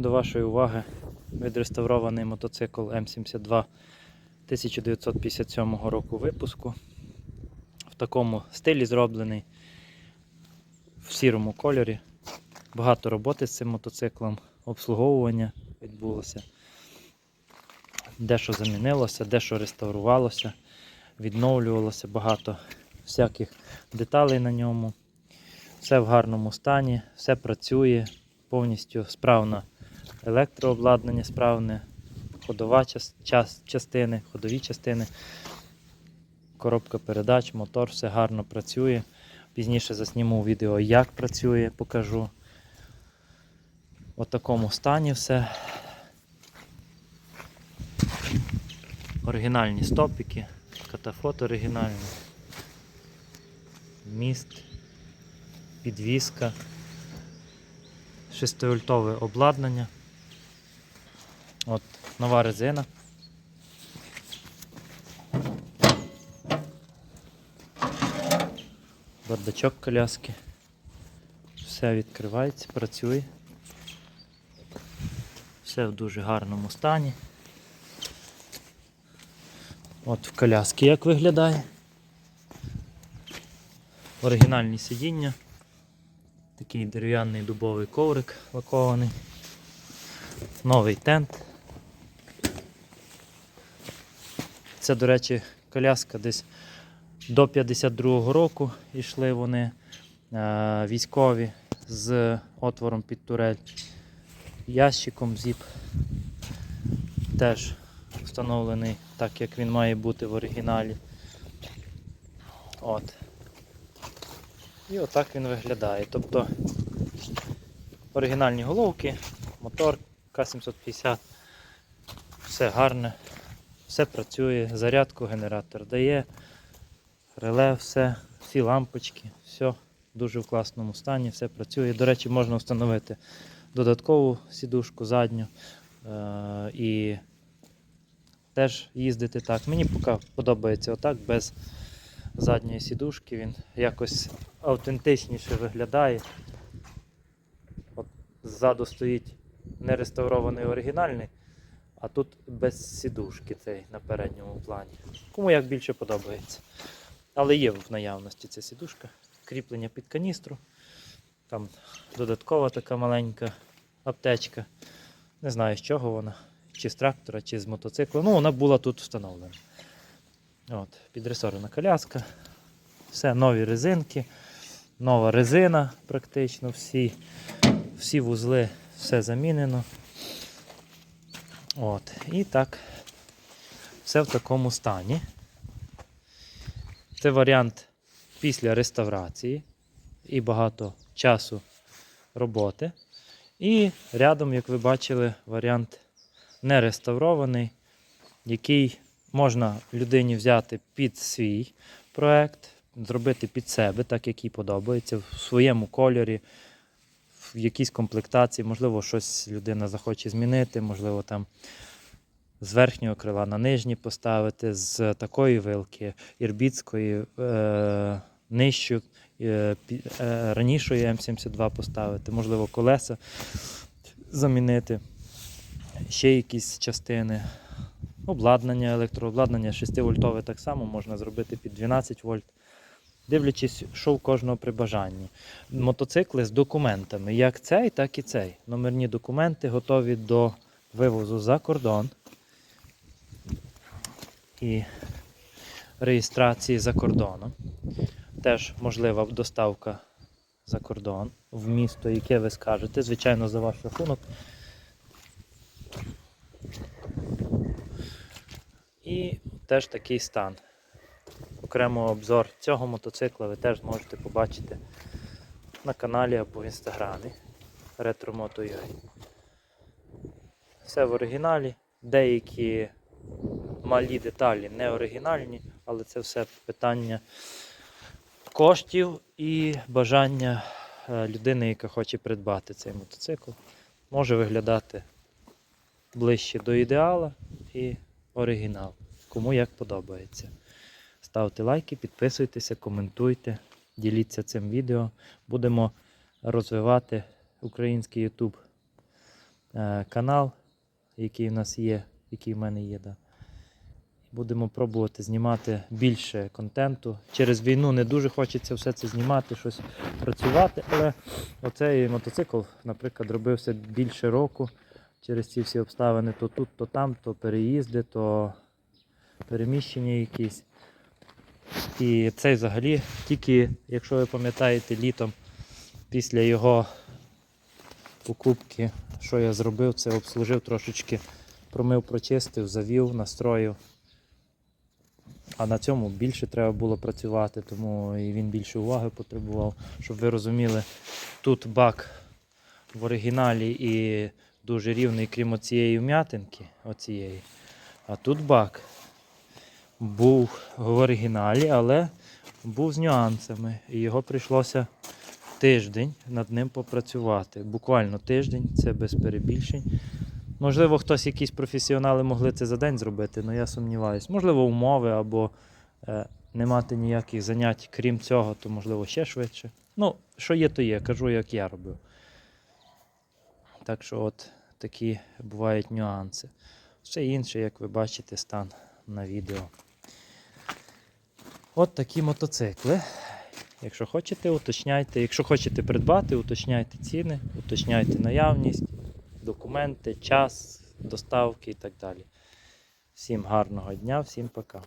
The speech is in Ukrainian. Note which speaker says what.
Speaker 1: до вашої уваги відреставрований мотоцикл М72 1957 року випуску. В такому стилі зроблений, в сірому кольорі. Багато роботи з цим мотоциклом, обслуговування відбулося. Дещо замінилося, дещо реставрувалося, відновлювалося багато всяких деталей на ньому. Все в гарному стані, все працює, повністю справно електрообладнання справне, ходова час, час, частини, ходові частини, коробка передач, мотор, все гарно працює. Пізніше засніму відео, як працює, покажу. В такому стані все. Оригінальні стопіки, катафот оригінальний, міст, підвіска, 6-вольтове обладнання. От нова резина. Бардачок коляски. Все відкривається, працює. Все в дуже гарному стані. От в коляски як виглядає. Оригінальні сидіння. Такий дерев'яний дубовий коврик лакований. Новий тент. Це, до речі, коляска десь до 52-го року йшли вони е, військові з отвором під турель, ящиком зіп. Теж встановлений так, як він має бути в оригіналі. От. І отак він виглядає. Тобто оригінальні головки, мотор К750, все гарне, все працює, зарядку генератор дає, реле, все, всі лампочки, все дуже в класному стані, все працює. До речі, можна встановити додаткову сідушку задню е- і теж їздити так. Мені поки подобається отак, без задньої сідушки. Він якось автентичніше виглядає. От ззаду стоїть не реставрований оригінальний, а тут без сідушки цей на передньому плані. Кому як більше подобається. Але є в наявності ця сідушка, кріплення під каністру. Там додаткова така маленька аптечка. Не знаю з чого вона, чи з трактора, чи з мотоцикла. Ну, вона була тут встановлена. От, підресорена коляска. Все, нові резинки, нова резина практично, всі, всі вузли, все замінено. От, і так, все в такому стані. Це варіант після реставрації і багато часу роботи. І рядом, як ви бачили, варіант не реставрований, який можна людині взяти під свій проект, зробити під себе, так як їй подобається, в своєму кольорі, в якійсь комплектації, можливо, щось людина захоче змінити, можливо, там з верхнього крила на нижній поставити, з такої вилки, ірбітської, е, нижчу, е, е, ранішої М72 поставити, можливо, колеса замінити, ще якісь частини. Обладнання, електрообладнання 6-вольтове так само можна зробити під 12 вольт. Дивлячись, що в кожного при бажанні. Мотоцикли з документами, як цей, так і цей. Номерні документи готові до вивозу за кордон і реєстрації за кордоном. Теж можлива доставка за кордон в місто, яке ви скажете, звичайно, за ваш рахунок. І теж такий стан. Окремо обзор цього мотоцикла ви теж можете побачити на каналі або в інстаграмі RetroMoto.ua. Все в оригіналі. Деякі малі деталі не оригінальні, але це все питання коштів і бажання е, людини, яка хоче придбати цей мотоцикл. Може виглядати ближче до ідеала і оригінал. Кому як подобається. Ставте лайки, підписуйтеся, коментуйте, діліться цим відео. Будемо розвивати український YouTube е, канал, який в нас є, який в мене є. Да. Будемо пробувати знімати більше контенту. Через війну не дуже хочеться все це знімати, щось працювати, але оцей мотоцикл, наприклад, робився більше року через ці всі обставини, то тут, то там, то переїзди, то переміщення якісь. І цей взагалі, тільки, якщо ви пам'ятаєте, літом після його покупки, що я зробив, це обслужив трошечки, промив, прочистив, завів, настроїв. А на цьому більше треба було працювати, тому і він більше уваги потребував. Щоб ви розуміли, тут бак в оригіналі і дуже рівний, крім оцієї вм'ятинки, оцієї. А тут бак був в оригіналі, але був з нюансами. І його прийшлося тиждень над ним попрацювати. Буквально тиждень, це без перебільшень. Можливо, хтось, якісь професіонали могли це за день зробити, але я сумніваюся. Можливо, умови або е, не мати ніяких занять, крім цього, то можливо ще швидше. Ну, що є, то є, кажу, як я робив. Так що, от такі бувають нюанси. Все інше, як ви бачите, стан на відео. От такі мотоцикли. Якщо хочете, уточняйте. Якщо хочете придбати, уточняйте ціни, уточняйте наявність, документи, час доставки і так далі. Всім гарного дня, всім пока.